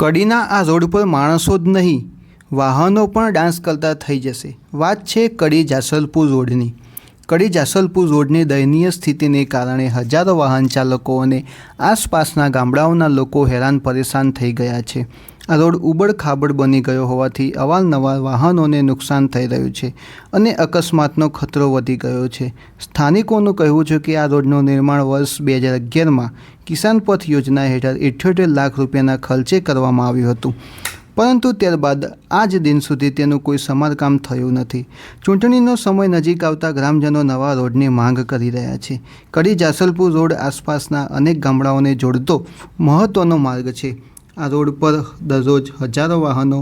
કડીના આ રોડ પર માણસો જ નહીં, વાહનો પણ ડાન્સ કરતા થઈ જશે. વાત છે કડી જાસલપુર રોડની. કડી જાસલપુર રોડની દયનીય સ્થિતિને કારણે હજારો વાહન ચાલકો અને આસપાસના ગામડાઓના લોકો હેરાન પરેશાન થઈ ગયા છે. આ રોડ ઉબડ ખાબડ બની ગયો હોવાથી અવારનવાર વાહનોને નુકસાન થઈ રહ્યું છે અને અકસ્માતનો ખતરો વધી ગયો છે. સ્થાનિકોનું કહેવું છે કે આ રોડનું નિર્માણ વર્ષ બે હજાર અગિયારમાં કિસાન પથ યોજના હેઠળ ઇઠ્યોતેર લાખ રૂપિયાના ખર્ચે કરવામાં આવ્યું હતું. પરંતુ ત્યારબાદ આજ દિન સુધી તેનું કોઈ સમારકામ થયું નથી. ચૂંટણીનો સમય નજીક આવતા ગ્રામજનો નવા રોડની માંગ કરી રહ્યા છે. કડી જાસલપુર રોડ આસપાસના અનેક ગામડાઓને જોડતો મહત્ત્વનો માર્ગ છે. આ રોડ પર દરરોજ હજારો વાહનો,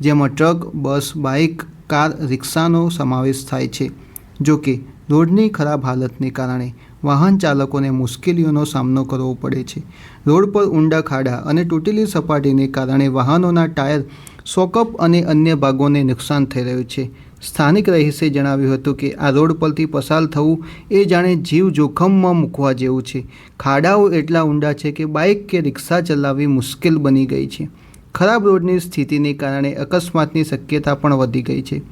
જેમાં ટ્રક, બસ, બાઇક, કાર, રિક્ષાનો સમાવેશ થાય છે. જો કે, રોડની ખરાબ હાલતને કારણે વાહન ચાલકોને મુશ્કેલીઓનો સામનો કરવો પડે છે. રોડ પર ઊંડા ખાડા અને તૂટેલી સપાટીને કારણે વાહનોના ટાયર સોકઅપ અને અન્ય ભાગોને નુકસાન થઈ રહ્યું છે. સ્થાનિક રહીશે જણાવ્યું હતું કે આ રોડ પરથી પસાર થવું એ જાણે જીવ જોખમમાં મૂકવા જેવું છે. ખાડાઓ એટલા ઊંડા છે કે બાઇક કે રિક્ષા ચલાવવી મુશ્કેલ બની ગઈ છે. ખરાબ રોડની સ્થિતિને કારણે અકસ્માતની શક્યતા પણ વધી ગઈ છે.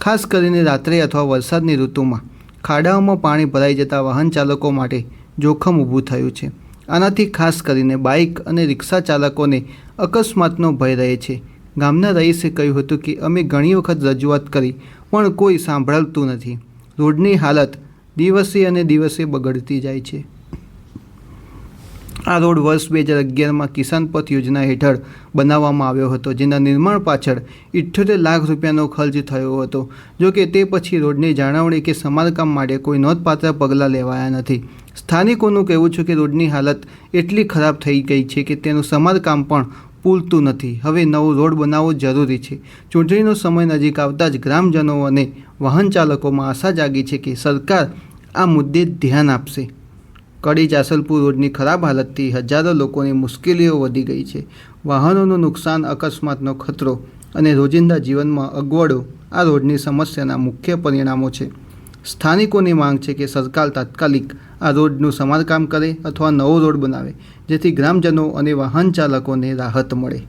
ખાસ કરીને રાત્રે અથવા વરસાદની ઋતુમાં. ખાડાઓમાં પાણી ભરાઈ જતા વાહન ચાલકો માટે જોખમ ઊભું થયું છે. આનાથી ખાસ કરીને બાઇક અને રિક્ષા ચાલકોને અકસ્માતનો ભય રહે છે. ગામના રહીશે કહ્યું હતું કે અમે ઘણી વખત રજૂઆત કરી, પણ કોઈ સાંભળતું નથી. રોડની હાલત દિવસે અને દિવસે બગડતી જાય છે. આ રોડ વર્ષ બે હજાર અગિયારમાં કિસાન પથ યોજના હેઠળ બનાવવામાં આવ્યો હતો, જેના નિર્માણ પાછળ ઇઠ્યોતેર લાખ રૂપિયાનો ખર્ચ થયો હતો. જો કે તે પછી રોડની જાળવણી કે સમારકામ માટે કોઈ નોંધપાત્ર પગલાં લેવાયા નથી. સ્થાનિકોનું કહેવું છે કે રોડની હાલત એટલી ખરાબ થઈ ગઈ છે કે તેનું સમારકામ પણ પૂરતું નથી. હવે નવો રોડ બનાવવો જરૂરી છે. ચૂંટણીનો સમય નજીક આવતા જ ગ્રામજનો અને વાહન ચાલકોમાં આશા જાગી છે કે સરકાર આ મુદ્દે ધ્યાન આપશે. કડી જાસલપુર રોડની ખરાબ હાલતથી હજારો લોકોની મુશ્કેલીઓ વધી ગઈ છે. વાહનોનું નુકસાન, અકસ્માતનો ખતરો અને રોજિંદા જીવનમાં અગવડો આ રોડની સમસ્યાના મુખ્ય પરિણામો છે. સ્થાનિકોની માંગ છે કે સરકાર તાત્કાલિક આ રોડનું સમારકામ કરે અથવા નવો રોડ બનાવે, જેથી ગ્રામજનો અને વાહન ચાલકોને રાહત મળે.